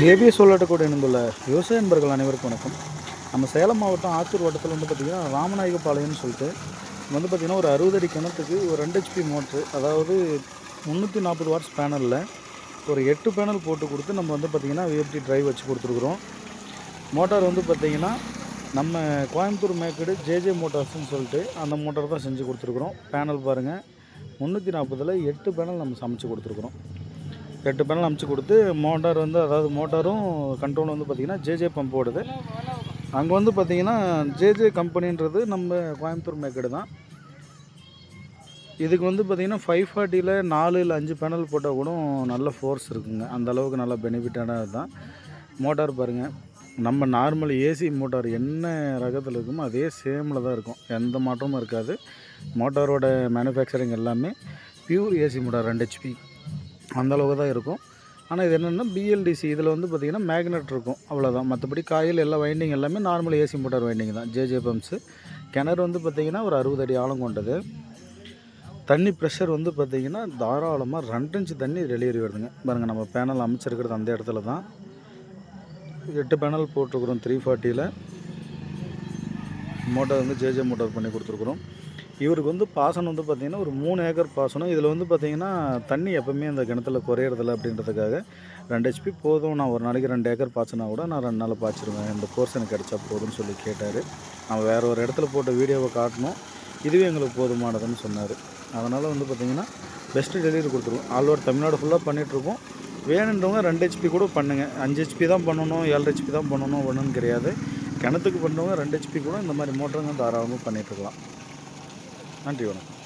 ABS உள்ளிட்டக்கூட இணைந்துள்ள விவசாய நண்பர்கள் அனைவருக்கும் வணக்கம். நம்ம சேலம் மாவட்டம் ஆத்தூர் வட்டத்தில் வந்து பார்த்திங்கன்னா ராமநாயகப்பாளையம்னு சொல்லிட்டு வந்து பார்த்திங்கன்னா ஒரு அறுபது அடி கிணத்துக்கு ஒரு ரெண்டு ஹெச்பி மோட்ரு அதாவது முந்நூற்றி நாற்பது வாட்ஸ் பேனலில் ஒரு எட்டு பேனல் போட்டு கொடுத்து நம்ம வந்து பார்த்திங்கன்னா விஎஃப்டி ட்ரைவ் வச்சு கொடுத்துருக்குறோம். மோட்டார் வந்து பார்த்திங்கன்னா நம்ம கோயம்புத்தூர் மேக்கடு ஜேஜே மோட்டார்ஸ்னு சொல்லிட்டு அந்த மோட்டார் தான் செஞ்சு கொடுத்துருக்குறோம். பேனல் பாருங்கள் முந்நூற்றி நாற்பதில் எட்டு பேனல் நம்ம சமைச்சு கொடுத்துருக்குறோம். எட்டு பேனல் அமுச்சு கொடுத்து மோட்டார் வந்து அதாவது மோட்டாரும் கண்ட்ரோல் வந்து பார்த்திங்கன்னா ஜேஜே பம்ப் ஓடுது. அங்கே வந்து பார்த்திங்கன்னா ஜேஜே கம்பெனின்றது நம்ம கோயம்புத்தூர் மேக்கடு தான். இதுக்கு வந்து பார்த்திங்கன்னா ஃபைவ் ஃபார்ட்டியில் நாலு இல்லை அஞ்சு பேனல் போட்டால் கூட நல்ல ஃபோர்ஸ் இருக்குங்க. அந்த அளவுக்கு நல்ல பெனிஃபிட்டானது தான். மோட்டார் பாருங்கள் நம்ம நார்மல் ஏசி மோட்டார் என்ன ரகத்தில் இருக்குமோ அதே சேமில் தான் இருக்கும். எந்த மாற்றமும் இருக்காது. மோட்டாரோட மேனுஃபேக்சரிங் எல்லாமே பியூர் ஏசி மோட்டார் ரெண்டு ஹெச்பி அந்த அளவுக்கு தான் இருக்கும். ஆனால் இது என்னென்னா பிஎல்டிசி இதில் வந்து பார்த்திங்கன்னா மேக்னெட் இருக்கும். அவ்வளோதான் மற்றபடி காயில் எல்லா வைண்டிங் எல்லாமே நார்மல் ஏசி மோட்டார் வைண்டிங் தான். ஜேஜே பம்ப்ஸு கிணறு வந்து பார்த்திங்கன்னா ஒரு அறுபது அடி ஆழம் கொண்டது. தண்ணி ப்ரெஷர் வந்து பார்த்திங்கன்னா தாராளமாக ரெண்டு இன்ச்சு தண்ணி டெலிவரி வருதுங்க. பாருங்கள் நம்ம பேனல் அமைச்சிருக்கிறது அந்த இடத்துல தான் எட்டு பேனல் போட்டிருக்குறோம் த்ரீ ஃபார்ட்டியில் மோட்டார் வந்து ஜேஜே மோட்டார் பண்ணி கொடுத்துருக்குறோம். இவருக்கு வந்து பாசனம் வந்து பார்த்திங்கன்னா ஒரு மூணு ஏக்கர் பாசனம். இதில் வந்து பார்த்திங்கன்னா தண்ணி எப்போவுமே அந்த கிணத்துல குறையிறதில்ல அப்படின்றதுக்காக ரெண்டு ஹெச்பி போதும். நான் ஒரு நாளைக்கு ரெண்டு ஏக்கர் பாய்ச்சினா கூட நான் ரெண்டு நாள் பாய்ச்சிருவேன். இந்த கோர்ஸ் எனக்கு கிடச்சா போதும்னு சொல்லி கேட்டார். நம்ம வேறு ஒரு இடத்துல போட்ட வீடியோவை காட்டணும். இதுவே எங்களுக்கு போதுமானதுன்னு சொன்னார். அதனால் வந்து பார்த்திங்கன்னா பெஸ்ட்டு டெலிவரி கொடுத்துருவோம். ஆல் ஓவர் தமிழ்நாடு ஃபுல்லாக பண்ணிகிட்ருக்கோம் வேணுன்றவங்க ரெண்டு ஹெச்பி கூட பண்ணுங்கள் அஞ்சு ஹெச்பி தான் பண்ணணும் ஏழு ஹெச்பி தான் பண்ணணும் ஒன்றுன்னு கிடையாது. கிணத்துக்கு பண்ணுறவங்க ரெண்டு ஹெச்பி கூட இந்த மாதிரி மோட்டருங்க தாராளமாக பண்ணிகிட்ருக்கலாம் நன்றி வணக்கம்.